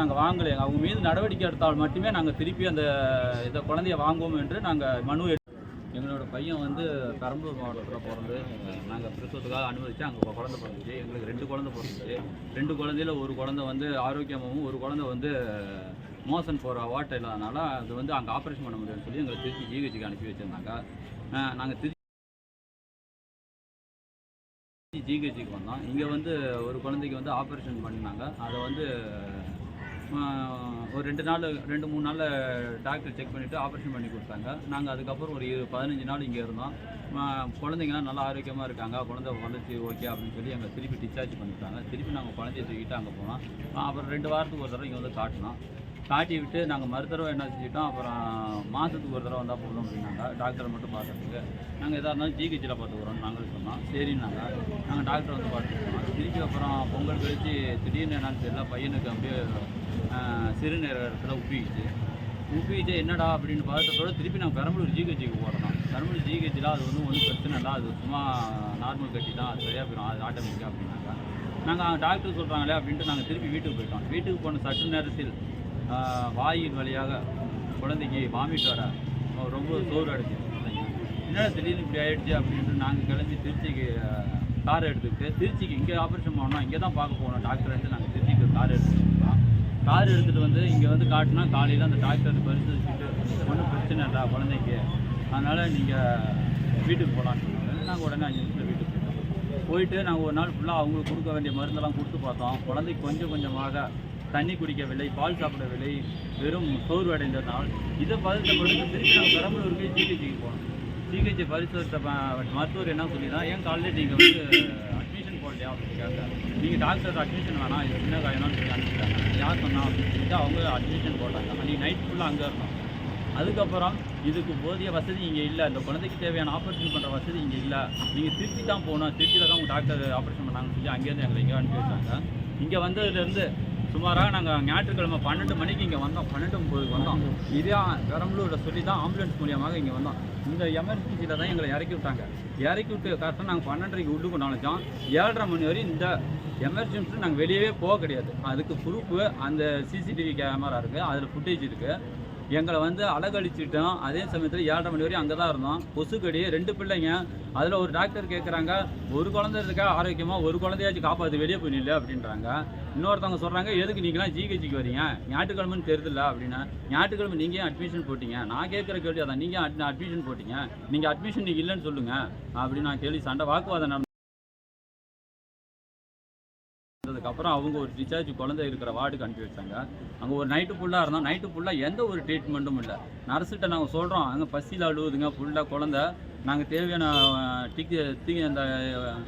நாங்கள் வாங்கலை. அவங்க மீது நடவடிக்கை எடுத்தால் மட்டுமே நாங்கள் திருப்பி அந்த இதை குழந்தைய வாங்குவோம் என்று நாங்கள் மனு எங்களோட பையன் வந்து பெரம்பலூர் மாவட்டத்தில் பிறந்து நாங்கள் பிரசவத்துக்காக அனுமதித்து அங்கே குழந்தை பிறந்துச்சு. எங்களுக்கு ரெண்டு குழந்தை பிறந்துச்சு. ரெண்டு குழந்தையில ஒரு குழந்தை வந்து ஆரோக்கியமாகவும் ஒரு குழந்தை வந்து மோசன் போகிற வாட்டை இல்லாதனால அது வந்து அங்கே ஆப்ரேஷன் பண்ண முடியும்னு சொல்லி எங்களை திருச்சி ஜிஹெச்சுக்கு அனுப்பி வச்சுருந்தாங்க. நாங்கள் திருச்சி ஜிஹெச்சுக்கு வந்தோம். இங்கே வந்து ஒரு குழந்தைக்கு வந்து ஆப்ரேஷன் பண்ணினாங்க. அதை வந்து ஒரு ரெண்டு நாள் ரெண்டு மூணு நாளில் டாக்டர் செக் பண்ணிவிட்டு ஆப்ரேஷன் பண்ணி கொடுத்தாங்க. நாங்கள் அதுக்கப்புறம் ஒரு இரு- பதினஞ்சு நாள் இங்கே இருந்தோம். குழந்தைங்கலாம் நல்லா ஆரோக்கியமாக இருக்காங்க. குழந்தை வளர்ச்சி ஓகே அப்படின்னு சொல்லி எங்களை திருப்பி டிஸ்சார்ஜ் பண்ணிட்டாங்க. திருப்பி நாங்கள் குழந்தைய தூக்கிட்டு அங்கே போனோம். அப்புறம் ரெண்டு வாரத்துக்கு ஒரு தடவை இங்கே வந்து காட்டினோம். காட்டி விட்டு நாங்கள் மறுதடவை என்ன செஞ்சிட்டோம் அப்புறம் மாதத்துக்கு ஒரு தடவை வந்தால் போதும் அப்படின்னாங்க. டாக்டரை மட்டும் பார்க்கறதுக்கு. நாங்கள் எதாக இருந்தாலும் ஜிஹெச்சில் பார்த்துக்குறோம் நாங்களும் சொன்னோம். சரின்னாங்க. நாங்கள் டாக்டர் வந்து பார்த்துக்குறோம். திருப்பி அப்புறம் பொங்கல் கழித்து திடீர்னு என்னன்னு தெரியல பையனுக்கு அப்படியே சிறுநீரகத்தில் உப்பிக்கிச்சு உப்பிக்கிச்சு என்னடா அப்படின்னு பார்த்ததோட திருப்பி நாங்கள் பெரம்பலூர் ஜிஹெச்சிக்கு போகிறோம் பெரம்பலூர் ஜிஹெச்சில் அது வந்து ஒன்றும் பிரச்சனை இல்லை. அது சும்மா நார்மல் கட்டி தான். அது சரியாக போயிடும். அது ஆட்டோமேட்டிக்காக அப்படின்னாங்க. நாங்கள் டாக்டர் சொல்கிறாங்களே அப்படின்ட்டு நாங்கள் திருப்பி வீட்டுக்கு போயிட்டோம். வீட்டுக்கு போன சற்று நேரத்தில் வாயின் வழியாக குழந்தைக்கு வாமிட் வர ரொம்ப சோறு அடிச்சு குழந்தைங்க என்னடா திடீர்னு இப்படி ஆகிடுச்சு அப்படின்ட்டு நாங்கள் கிளம்பி திருச்சிக்கு கார் எடுத்துக்கிட்டு திருச்சிக்கு இங்கே ஆப்ரேஷன் பண்ணோம் இங்கே தான் பார்க்க போனோம் டாக்டர் வந்து நாங்கள் திருச்சிக்கு கார் எடுத்துகிட்டு கார் எடுத்துகிட்டு வந்து இங்கே வந்து காட்டினா காலையில் அந்த டாக்டர் பரிசோதிச்சுட்டு ஒன்றும் பிரச்சனை இல்லை குழந்தைக்கு. அதனால் நீங்கள் வீட்டுக்கு போகலான்னு சொன்னாங்க. நாங்கள் உடனே அஞ்சு நிமிஷத்தில் வீட்டுக்கு போயிட்டோம். போயிட்டு நாங்கள் ஒரு நாள் ஃபுல்லாக அவங்களுக்கு கொடுக்க வேண்டிய மருந்தெல்லாம் கொடுத்து பார்த்தோம். குழந்தைக்கு கொஞ்சம் கொஞ்சமாக தண்ணி குடிக்கவில்லை பால் சாப்பிடவில்லை வெறும் சோர்வு அடைந்ததால் இதை பரிசப்படுத்தி திருப்பி நாங்கள் பெரம்பலூருக்கு ஜிஹெச்சிக்கு போனோம். ஜிஹெச்சி பரிசோதனை மருத்துவர் என்ன சொல்லிதான் ஏன் காலையில் நீங்கள் வந்து அட்மிஷன் போடலையா? அப்படின்னு கேட்டாங்க நீங்கள் டாக்டர் அட்மிஷன் வேணாம் இது சின்ன காயணும்னு சொல்லி அனுப்பிச்சிட்டாங்க. யார் சொன்னா? அப்படின்னு சொல்லிட்டு அவங்க அட்மிஷன் போட்டாங்க. அன்றைக்கி நைட் ஃபுல்லாக அங்கே இருந்தோம். அதுக்கப்புறம் இதுக்கு போதிய வசதி இங்கே இல்லை. இந்த குழந்தைக்கு தேவையான ஆப்ரேஷன் பண்ணுற வசதி இங்கே இல்லை. நீங்கள் திருச்சி தான் போகணும். திருச்சியில் தான் உங்கள் டாக்டர் ஆப்ரேஷன் பண்ணாங்கன்னு சொல்லி அங்கேருந்து எங்களை இங்கே அனுப்பி வச்சாங்க. இங்கே வந்ததுலேருந்து சுமாராக நாங்கள் ஞாயிற்றுக்கிழமை பன்னெண்டு மணிக்கு இங்கே வந்தோம். பன்னெண்டு ஒம்பதுக்கு வந்தோம். இதே பெரம்பலூரில் சொல்லி தான் ஆம்புலன்ஸ் மூலியமாக இங்கே வந்தோம். இந்த எமர்ஜென்சியில் தான் எங்களை இறக்கி விட்டாங்க. இறக்கி விட்டு கரெக்டாக நாங்கள் பன்னெண்டரைக்கு உள்ளுக்கு நுழைஞ்சோம். ஏழரை மணி வரையும் இந்த எமர்ஜென்சி நாங்கள் வெளியவே போக கிடையாது. அதுக்கு ப்ரூஃபு அந்த சிசிடிவி கேமரா இருக்குது அதில் ஃபுட்டேஜ் இருக்குது எங்களை வந்து அழகழிச்சிட்டோம். அதே சமயத்தில் ஏழரை மணி வரையும் அங்கே தான் இருந்தோம். கொசுக்கடி ரெண்டு பிள்ளைங்க. அதில் ஒரு டாக்டர் கேட்குறாங்க ஒரு குழந்தை இருக்கா? ஆரோக்கியமாக ஒரு குழந்தையாச்சும் காப்பாற்று வெளியே போயிடல அப்படின்றாங்க. இன்னொருத்தவங்க சொல்கிறாங்க எதுக்கு நீங்களாம் ஜிஹெச்சிக்கு வரீங்க? ஞாயிற்றுக்கிழமைன்னு தெரியுதுல்ல அப்படின்னா. ஞாயிற்றுக்கிழமை நீங்கள் அட்மிஷன் போட்டிங்க? நான் கேட்குற கேள்வி அதான் நீங்கள் அட்மிஷன் போட்டிங்க. நீங்கள் அட்மிஷன் நீங்கள் இல்லைன்னு சொல்லுங்கள் அப்படின்னு நான் கேள்வி சண்டை வாக்குவாதம் நடந்து அதுக்கப்புறம் அவங்க ஒரு டிஸ்சார்ஜ் குழந்தை இருக்கிற வார்டுக்கு அனுப்பி வச்சாங்க. அங்கே ஒரு நைட்டு ஃபுல்லாக இருந்தோம். நைட்டு ஃபுல்லாக எந்த ஒரு ட்ரீட்மெண்ட்டும் இல்லை. நர்ஸுகிட்ட நாங்கள் சொல்கிறோம் அங்கே பசியில் அழுவுதுங்க ஃபுல்லாக குழந்தை. நாங்கள் தேவையான டிக்கு தீங்க அந்த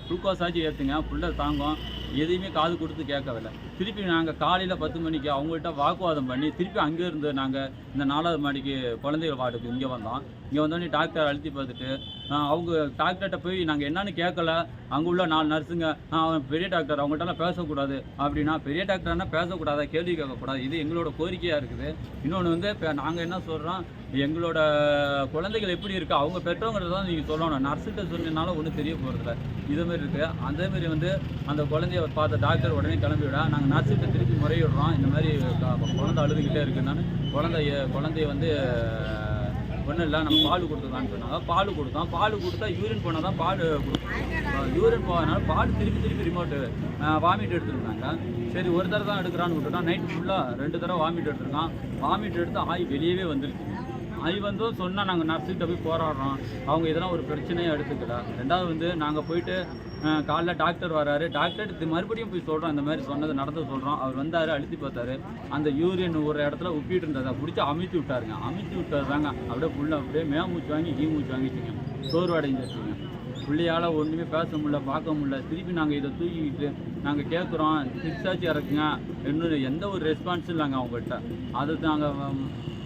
குளுக்கோஸ் ஆச்சு ஏற்றுங்க ஃபுல்லாக தாங்கும். எதையுமே காது கொடுத்து கேட்கவில்லை. திருப்பி நாங்கள் காலையில் பத்து மணிக்கு அவங்கள்ட்ட வாக்குவாதம் பண்ணி திருப்பி அங்கே இருந்து நாங்கள் இந்த நாலாவது மாடிக்கு குழந்தைகள் வார்டுக்கு இங்கே வந்தோம். இங்கே வந்தோடனே டாக்டர் அழுத்தி பார்த்துட்டு அவங்க டாக்டர்கிட்ட போய் நாங்கள் என்னன்னு கேட்கல. அங்கே உள்ள நாலு நர்ஸுங்க அவன் பெரிய டாக்டர் அவங்கள்ட்டலாம் பேசக்கூடாது அப்படின்னா பெரிய டாக்டர்னா பேசக்கூடாதா? கேள்வி கேட்கக்கூடாது. இது எங்களோட கோரிக்கையாக இருக்குது. இன்னொன்று வந்து இப்போ நாங்கள் என்ன சொல்கிறோம் எங்களோட குழந்தைகள் எப்படி இருக்குது அவங்க பெற்றவங்கிறது தான் நீங்கள் சொல்லணும். நர்ஸுகிட்ட சொன்னதுனால ஒன்றும் தெரிய போகிறதில்ல இதேமாரி இருக்குது அதேமாரி வந்து அந்த குழந்தைய பார்த்த டாக்டர் உடனே கிளம்பி விட நாங்கள் நர்ஸுகிட்ட திருப்பி முறையிடுறோம். இந்த மாதிரி குழந்தை அழுதுகிட்டே இருக்குன்னு குழந்தைய குழந்தைய வந்து ஒன்றும் இல்லை நம்ம பால் கொடுத்துக்கலான்னு சொன்னாங்க. பால் கொடுத்தோம். பால் கொடுத்தா யூரின் போனால் தான் பால் கொடுத்தோம் யூரின் போகிறதுனால பால் திருப்பி திருப்பி ரிமோட்டு வாமிட் எடுத்துருந்தாங்க. சரி ஒரு தடவை தான் எடுக்கிறான்னு விட்டுட்டோம். நைட் ஃபுல்லாக ரெண்டு தடவை வாமிட் எடுத்துருக்கான். வாமிட் எடுத்து ஆய் வெளியவே வந்துருச்சு. ஆய் வந்தும் சொன்னால் நாங்கள் நர்ஸுக்கிட்ட போய் போராடுறோம். அவங்க இதெல்லாம் ஒரு பிரச்சனையாக எடுத்துக்கல. ரெண்டாவது வந்து நாங்கள் போயிட்டு காலைல டாக்டர் வராரு. டாக்டர் இது மறுபடியும் போய் சொல்கிறோம் இந்த மாதிரி சொன்னது நடந்து சொல்கிறோம் அவர் வந்தார் அழுத்தி பார்த்தாரு. அந்த யூரியன் ஒரு இடத்துல உப்பிட்டு இருந்ததை பிடிச்சி அமுத்தி விட்டாருங்க. அமுத்தி விட்டாருதாங்க. அப்படியே ஃபுல்லாக அப்படியே மேமூச்சு வாங்கி கீ மூச்சு வாங்கிச்சிங்க சோர்வடைஞ்சிருச்சுங்க பிள்ளையால் ஒன்றுமே பேச முடியல பார்க்க முடியல. திருப்பி நாங்கள் இதை தூக்கிக்கிட்டு நாங்கள் கேட்குறோம் சிக்ஸாச்சு இறக்குங்க. இன்னும் எந்த ஒரு ரெஸ்பான்ஸும் இல்லைங்க அவங்கள்ட்ட. அது நாங்கள்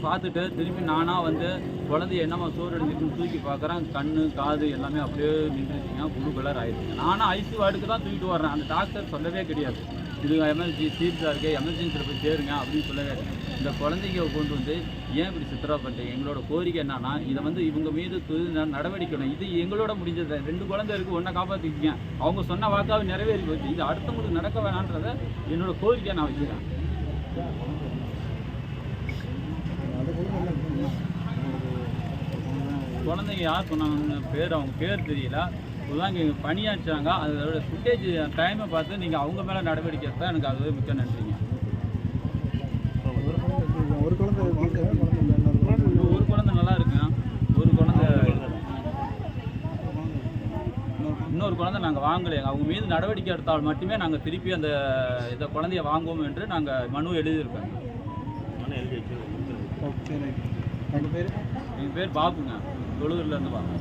பார்த்துட்டு திரும்பி நானாக வந்து குழந்தைய என்னமா சோறு எடுத்துட்டு தூக்கி பார்க்குறேன். கண் காது எல்லாமே அப்படியே நின்றுச்சிங்க. ப்ளூ கலர் ஆயிடுச்சுங்க நானும் ஐசி வார்டுக்கு தான் தூக்கிட்டு வர்றேன். அந்த டாக்டர் சொல்லவே கிடையாது. இது எமர்ஜென்சி சீரியஸாக இருக்குது எமர்ஜென்சியில் போய் சேருங்க அப்படின்னு சொல்லவே இந்த குழந்தைங்க கொண்டு வந்து ஏன் இப்படி சித்திரா பண்ணுறீங்க எங்களோட கோரிக்கை என்னன்னா இதை வந்து இவங்க மீது நடவடிக்கணும். நடவடிக்கை இது எங்களோட முடிஞ்சது. ரெண்டு குழந்தை இருக்குது ஒன்றை காப்பாற்றிக்கிங்க அவங்க சொன்ன வாக்காவை நிறைவேறி போச்சு இது அடுத்தவங்களுக்கு நடக்க வேணான்றதை என்னோட கோரிக்கையை நான் வைக்கிறேன். குழந்தைங்க யார் சொன்னாங்க பேர் அவங்க பேர் தெரியல. இதுதான் இங்கே பணியாற்றாங்க அதோட ஃபுட்டேஜ் டைமை பார்த்து நீங்கள் அவங்க மேலே நடவடிக்கை எடுத்தால் எனக்கு அதுவே மிக்க நன்றிங்க ஒரு குழந்தை. ஒரு குழந்தை நல்லா இருக்குங்க ஒரு குழந்தை இன்னொரு குழந்தை நாங்கள் வாங்கலைங்க அவங்க மீது நடவடிக்கை எடுத்தால் மட்டுமே நாங்கள் திருப்பி அந்த இந்த குழந்தைய வாங்குவோம் என்று நாங்கள் மனு எழுதியிருக்கோங்க ஓகே எங்கள் பேர் பாபுங்க. தொழுதூர்லேருந்து வாங்க